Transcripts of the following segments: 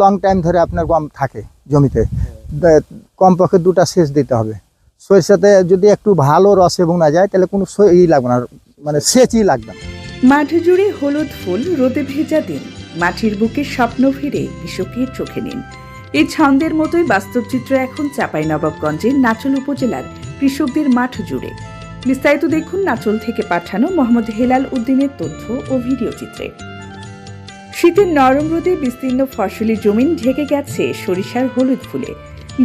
Long time ধরে আপনার গম থাকে জমিতে। কমপক্ষে দুটা সেচ দিতে হবে। সরিষাতে যদি একটু ভালো রসে বোনা যায়, তাহলে কোনো ই লাগবে না মানে সেচই লাগবে না। মাঠ জুড়ে হলুদ ফুল রোদে ভেজা দিন। মাটির বুকে স্বপ্ন ফিরে কৃষকের চোখে নিন। এই ছন্দের মতোই বাস্তব চিত্র এখন চাপাই নবাবগঞ্জের নাচল উপজেলার কৃষকদের মাঠ জুড়ে। বিস্তারিত দেখুন নাচল থেকে পাঠানো মোহাম্মদ হেলাল উদ্দিনের তথ্য ও ভিডিও চিত্রে। শীতের নরম রোদে বিস্তীর্ণ ফসলি জমিন ঢেকে গেছে সরিষার হলুদ ফুলে।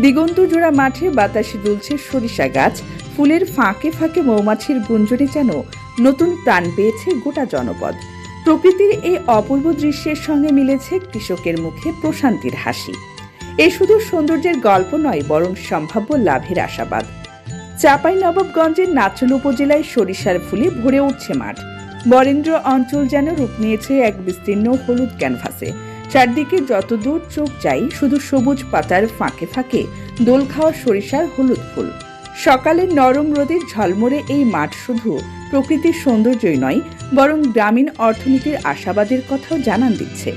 দিগন্ত জোড়া মাঠে বাতাসে দুলছে সরিষা গাছ। ফুলের ফাঁকে ফাঁকে মৌমাছির গুঞ্জনে যেন নতুন প্রাণ পেয়েছে গোটা জনপদ। প্রকৃতির এই অপূর্ব দৃশ্যের সঙ্গে মিলেছে কৃষকের মুখে প্রশান্তির হাসি। এ শুধু সৌন্দর্যের গল্প নয়, বরং সম্ভাব্য লাভের আশাবাদ। চাপাই নবাবগঞ্জের নাচল উপজেলায় সরিষার ফুলে ভরে উঠছে মাঠ। বরেন্দ্র অঞ্চল যেন রূপ নিয়েছে এক বিস্তীর্ণ হলুদ ক্যানভাসে। চারদিকে যত দূর চোখ যাই, শুধু সবুজ পাতার ফাঁকে ফাঁকে দোল খাওয়া সরিষার হলুদ ফুল। সকালের নরম রোদের ঝলমরে এই মাঠ শুধু প্রকৃতির সৌন্দর্যই নয়, বরং গ্রামীণ অর্থনীতির আশাবাদের কথাও জানান দিচ্ছে।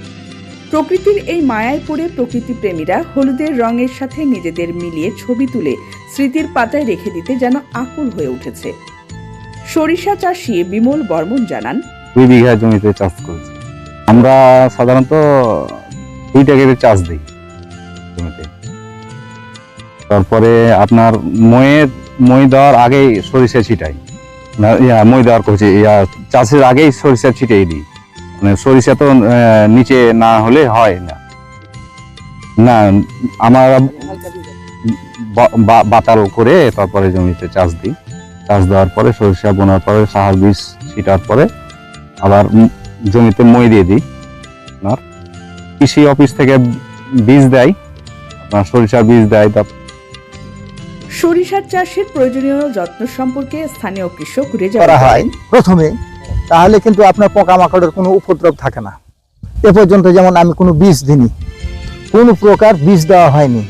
প্রকৃতির এই মায়ায় পড়ে প্রকৃতি প্রেমীরা হলুদের রঙের সাথে নিজেদের মিলিয়ে ছবি তুলে স্মৃতির পাতায় রেখে দিতে যেন আকুল হয়ে উঠেছে। সরিষা চাষি বিমল বর্মন জানান দুই বিঘা জমিতে চাষ করেছি। আমরা সাধারণত দুইটা কেটে চাষ দিই জমিতে। তারপরে আপনার ময়ের মই দেওয়ার আগেই সরিষা ছিটাই। ইয়া মই দেওয়ার করছি ইয়া চাষের আগেই সরিষা ছিটাই দিই। মানে সরিষা তো নিচে না হলে হয় না। না আমার বাতাল করে তারপরে জমিতে চাষ দিই। চাষ দেওয়ার পরে সরিষা বোনার পরে সাহার বীজ ছিটার পরে আবার জমিতে মই দিয়ে দিই আপনার। কৃষি অফিস থেকে বীজ দেয় আপনার সরিষার বীজ দেয় তার- সরিষার চাষের প্রয়োজনীয় যত্ন সম্পর্কে স্থানীয় কৃষক রেজা করা হয়। প্রথমে তাহলে কিন্তু আপনার পোকামাকড়ের কোনো উপদ্রব থাকে না। এ পর্যন্ত যেমন আমি কোনো বীজ দিইনি কোনো প্রকার বীজ দেওয়া হয়নি।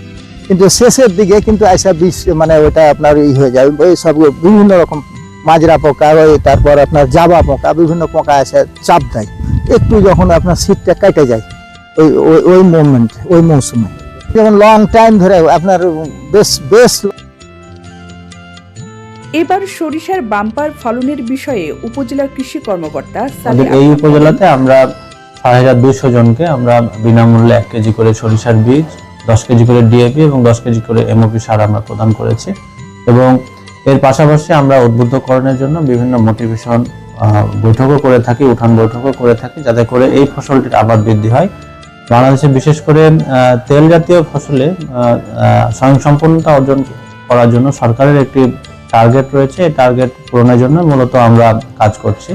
কিন্তু শেষের দিকে কিন্তু আইসা বীজ মানে ওটা আপনার ই হয়ে যায়। ওই সব বিভিন্ন রকম মাজরা পোকা ওই তারপর আপনার জাবা পোকা বিভিন্ন পোকা এসে চাপ দেয়। একটু যখন আপনার শীতটা কেটে যায় ওই ওই- ওই মোমেন্ট ওই মৌসুমে। যেমন লং টাইম ধরে আপনার বেশ বেশ এবার সরিষার বাম্পার ফলনের বিষয়ে উপজেলা কৃষি কর্মকর্তা আমাদের এই উপজেলাতে আমরা ছয় হাজার দুইশো জনকে আমরা বিনামূল্যে এক কেজি করে সরিষার বীজ দশ কেজি করে ডিএপি এবং দশ কেজি করে এমওপি সার আমরা প্রদান করেছি। এবং এর পাশাপাশি আমরা উদ্বুদ্ধকরণের জন্য বিভিন্ন মোটিভেশন বৈঠকও করে থাকি, উঠান বৈঠকও করে থাকি, যাতে করে এই ফসলটির আবাদ বৃদ্ধি হয়। বাংলাদেশে বিশেষ করে তেল জাতীয় ফসলে স্বয়ংসম্পূর্ণতা অর্জন করার জন্য সরকারের একটি টার্গেট রয়েছে। এই টার্গেট পূরণের জন্য মূলত আমরা কাজ করছি।